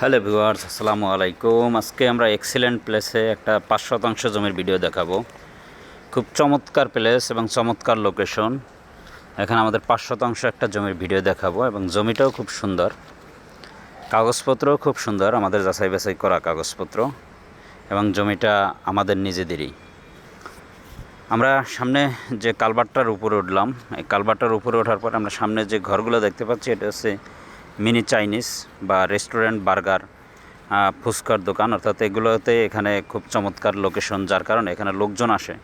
Hello viewers, আসসালামু আলাইকুম। আজকে আমরা এক্সিলেন্ট প্লেসে একটা পাঁচ শতাংশ জমির ভিডিও দেখাবো। খুব চমৎকার প্লেস এবং চমৎকার লোকেশন এখানে আমাদের পাঁচ শতাংশ একটা জমির ভিডিও দেখাবো এবং জমিটাও খুব সুন্দর। কাগজপত্রও খুব সুন্দর, আমাদের যাচাই বাছাই করা কাগজপত্র এবং জমিটা আমাদের নিজেদেরই। আমরা সামনে যে কালবারটার উপরে উঠলাম, এই কালবারটার উপরে ওঠার পর আমরা সামনে যে ঘরগুলো দেখতে পাচ্ছি, এটা হচ্ছে মিনি চাইনিজ বা রেস্টুরেন্ট, বার্গার ফুচকার দোকান, অর্থাৎ এগুলোতে এখানে খুব চমৎকার লোকেশন, যার কারণে এখানে লোকজন আসে।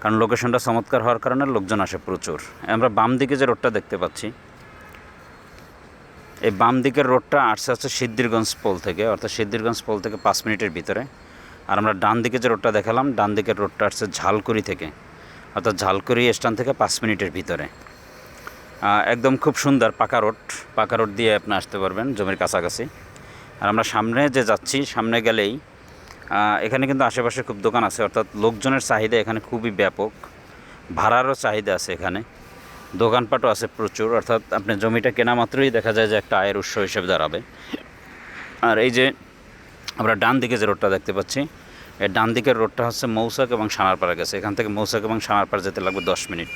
কারণ লোকেশনটা চমৎকার হওয়ার কারণে লোকজন আসে প্রচুর। আমরা বাম দিকে যে রোডটা দেখতে পাচ্ছি, এই বাম দিকের রোডটা আসছে আসছে সিদ্ধিরগঞ্জ পোল থেকে, অর্থাৎ সিদ্ধিরগঞ্জ পোল থেকে পাঁচ মিনিটের ভিতরে। আর আমরা ডান দিকে যে রোডটা দেখালাম, ডান দিকের রোডটা আসছে ঝালকুড়ি থেকে, অর্থাৎ ঝালকুড়ি স্ট্যান্ড থেকে পাঁচ মিনিটের ভিতরে। একদম খুব সুন্দর পাকা রোড। পাকা রোড দিয়ে আপনি আসতে পারবেন জমির কাছাকাছি। আর আমরা সামনে যে যাচ্ছি, সামনে গেলেই এখানে কিন্তু আশেপাশে খুব দোকান আছে, অর্থাৎ লোকজনের চাহিদা এখানে খুবই ব্যাপক। ভাড়ারও চাহিদা আছে এখানে। দোকানপাটও আছে প্রচুর, অর্থাৎ আপনি জমিটা কেনা মাত্রই দেখা যায় যে একটা আয়ের উৎস হিসেবে দাঁড়াবে। আর এই যে আমরা ডান দিকে যে রোডটা দেখতে পাচ্ছি, এই ডান দিকের রোডটা হচ্ছে মৌসাক এবং সানারপাড়া গেছে। এখান থেকে মৌসাক এবং সানারপাড়া যেতে লাগবে দশ মিনিট।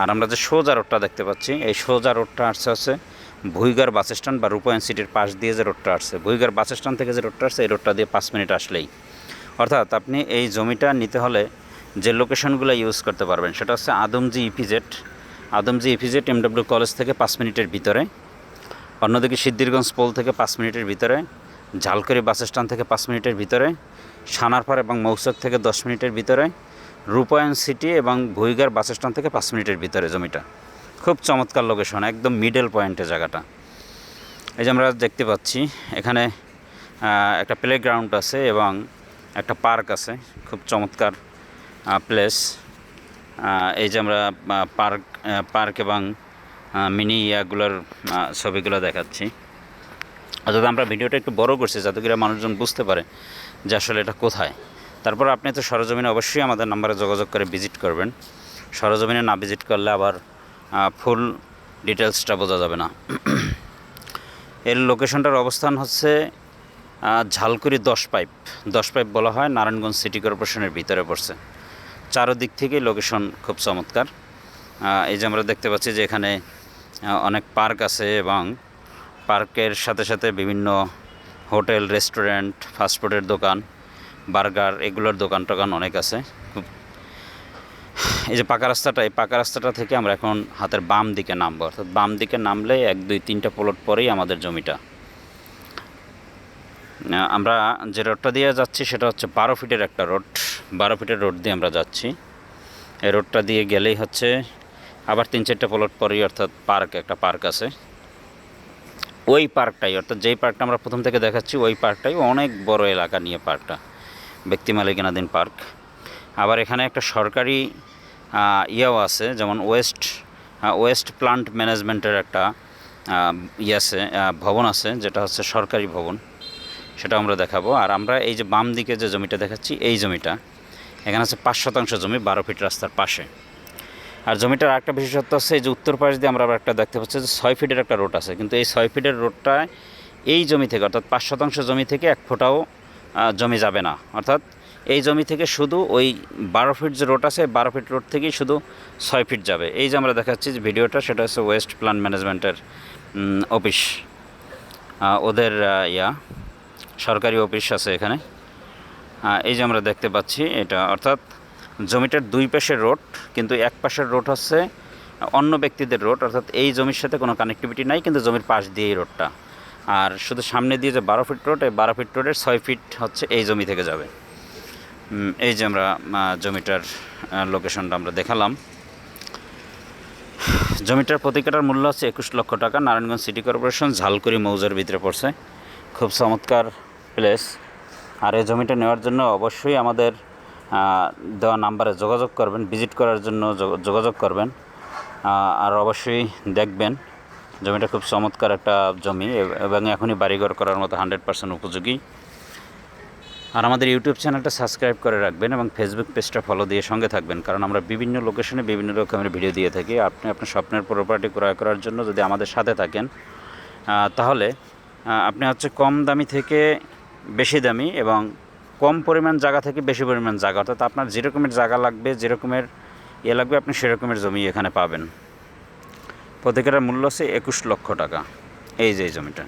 আর আমরা যে সোজা রোডটা দেখতে পাচ্ছি, এই সোজা রোডটা আসছে হচ্ছে ভুইগার বাস স্ট্যান্ড বা রূপায়ণ সিটির পাশ দিয়ে যে রোডটা আসছে। ভুইগার বাস স্ট্যান্ড থেকে যে রোডটা আসছে, এই রোডটা দিয়ে পাঁচ মিনিট আসলেই। অর্থাৎ আপনি এই জমিটা নিতে হলে যে লোকেশনগুলো ইউজ করতে পারবেন, সেটা হচ্ছে Adamjee EPZ Adamjee EPZ MW college থেকে পাঁচ মিনিটের ভিতরে, অন্যদিকে সিদ্ধিরগঞ্জ পোল থেকে পাঁচ মিনিটের ভিতরে, ঝালকারি বাস স্ট্যান্ড থেকে পাঁচ মিনিটের ভিতরে, সানারপাড় এবং মৌসক থেকে দশ মিনিটের ভিতরে রূপায়ণ সিটি এবং ভুইগার বাস স্ট্যান্ড থেকে পাঁচ মিনিটের ভিতরে জমিটা। খুব চমৎকার লোকেশন একদম মিডল পয়েন্টে জায়গাটা। এই যে আমরা দেখতে পাচ্ছি, এখানে একটা প্লে গ্রাউন্ড আছে এবং একটা পার্ক আছে, খুব চমৎকার প্লেস এই যে আমরা পার্ক পার্ক এবং মিনি ইয়াগুলোর ছবিগুলো দেখাচ্ছি। অর্থাৎ আমরা ভিডিওটা একটু বড় করছি, যাতে করে মানুষজন বুঝতে পারে যে আসলে এটা কোথায়। তারপর আপনি তো সরজমিনে অবশ্যই আমাদের নাম্বারে যোগাযোগ করে ভিজিট করবেন। সরজমিনে না ভিজিট করলে আবার ফুল ডিটেলসটা বোঝা যাবে না। এর লোকেশনটার অবস্থান হচ্ছে ঝালকুড়ি দশ পাইপ। দশ পাইপ বলা হয়, নারায়ণগঞ্জ সিটি কর্পোরেশনের ভিতরে পড়ছে। চারোদিক থেকেই লোকেশন খুব চমৎকার। এই যে আমরা দেখতে পাচ্ছি যে এখানে অনেক পার্ক আছে এবং পার্কের সাথে সাথে বিভিন্ন হোটেল, রেস্টুরেন্ট, ফাস্টফুডের দোকান। বার্গার, এগুলোর দোকান টোকান অনেক আছে। খুব এই যে পাকা রাস্তাটা, এই পাকা রাস্তাটা থেকে আমরা এখন হাতের বাম দিকে নামবো। অর্থাৎ বাম দিকে নামলে এক, দুই, তিনটা প্লট পরেই আমাদের জমিটা। আমরা যে রোডটা দিয়ে যাচ্ছি সেটা হচ্ছে বারো ফিটের একটা রোড বারো ফিটের রোড দিয়ে আমরা যাচ্ছি। এই রোডটা দিয়ে গেলেই হচ্ছে আবার তিন, চারটা প্লট পরেই অর্থাৎ পার্ক একটা পার্ক আছে। ওই পার্কটাই অর্থাৎ যেই পার্কটা আমরা প্রথম থেকে দেখাচ্ছি, ওই পার্কটাই অনেক বড় এলাকা নিয়ে পার্কটা ব্যক্তি মালিকানাধীন পার্ক। আবার এখানে একটা সরকারি ইয়েও আছে, যেমন ওয়েস্ট ওয়েস্ট প্লান্ট ম্যানেজমেন্টের একটা ইয়ে আছে ভবন আছে, যেটা হচ্ছে সরকারি ভবন। সেটা আমরা দেখাবো। আর আমরা এই যে বাম দিকে যে জমিটা দেখাচ্ছি, এই জমিটা, এখানে আছে পাঁচ শতাংশ জমি, বারো ফিট রাস্তার পাশে। আর জমিটার একটা বিশেষত্ব আছে এই যে উত্তর পাশ দিয়ে আমরা একটা দেখতে পাচ্ছি, যে ছয় ফিটের একটা রোড আছে। কিন্তু এই ছয় ফিটের রোডটা এই জমি থেকে, অর্থাৎ পাঁচ শতাংশ জমি থেকে এক ফোঁটাও জমি যাবে না। অর্থাৎ এই জমি থেকে শুধু ওই বারো ফিট যে রোড আছে, বারো ফিট রোড থেকেই শুধু ছয় ফিট যাবে। এই যে আমরা দেখাচ্ছি যে ভিডিওটা, সেটা হচ্ছে ওয়েস্ট প্ল্যান ম্যানেজমেন্টের অফিস। ওদের ইয়া, সরকারি অফিস আছে এখানে। এই যে আমরা দেখতে পাচ্ছি এটা, অর্থাৎ জমিটার দুই পাশের রোড, কিন্তু এক পাশের রোড হচ্ছে অন্য ব্যক্তিদের রোড, অর্থাৎ এই জমির সাথে কোনো কানেক্টিভিটি নাই, কিন্তু জমির পাশ দিয়েই রোডটা। আর শুধু সামনে দিয়ে যে বারো ফিট রোড, এই বারো ফিট রোডের ছয় ফিট হচ্ছে এই জমি থেকে যাবে। এই যে আমরা জমিটার লোকেশনটা আমরা দেখালাম। জমিটার প্রতি কাটার মূল্য হচ্ছে একুশ লক্ষ টাকা। নারায়ণগঞ্জ সিটি কর্পোরেশন ঝালকুড়ি মৌজার ভিতরে পড়ছে। খুব চমৎকার প্লেস আর এই জমিটা নেওয়ার জন্য অবশ্যই আমাদের দেওয়া নাম্বারে যোগাযোগ করবেন, ভিজিট করার জন্য যোগ- যোগাযোগ করবেন। আর অবশ্যই দেখবেন। জমিটা খুব চমৎকার একটা জমি এবং এখনই বাড়িঘর করার মতো হান্ড্রেড পার্সেন্ট উপযোগী। আর আমাদের ইউটিউব চ্যানেলটা সাবস্ক্রাইব করে রাখবেন এবং ফেসবুক পেজটা ফলো দিয়ে সঙ্গে থাকবেন, কারণ আমরা বিভিন্ন লোকেশনে বিভিন্ন রকমের ভিডিও দিয়ে থাকি। আপনি, আপনার স্বপ্নের প্রপার্টি ক্রয় করার জন্য যদি আমাদের সাথে থাকেন তাহলে আপনি হচ্ছে কম দামি থেকে বেশি দামি এবং কম পরিমাণ জায়গা থেকে বেশি পরিমাণ জায়গা, অর্থাৎ আপনার যেরকমের জায়গা লাগবে, যেরকমের ইয়ে লাগবে, আপনি সেরকমের জমি এখানে পাবেন। প্রতি মূল্য আছে একুশ লক্ষ টাকা। এই যে এই জমিটা।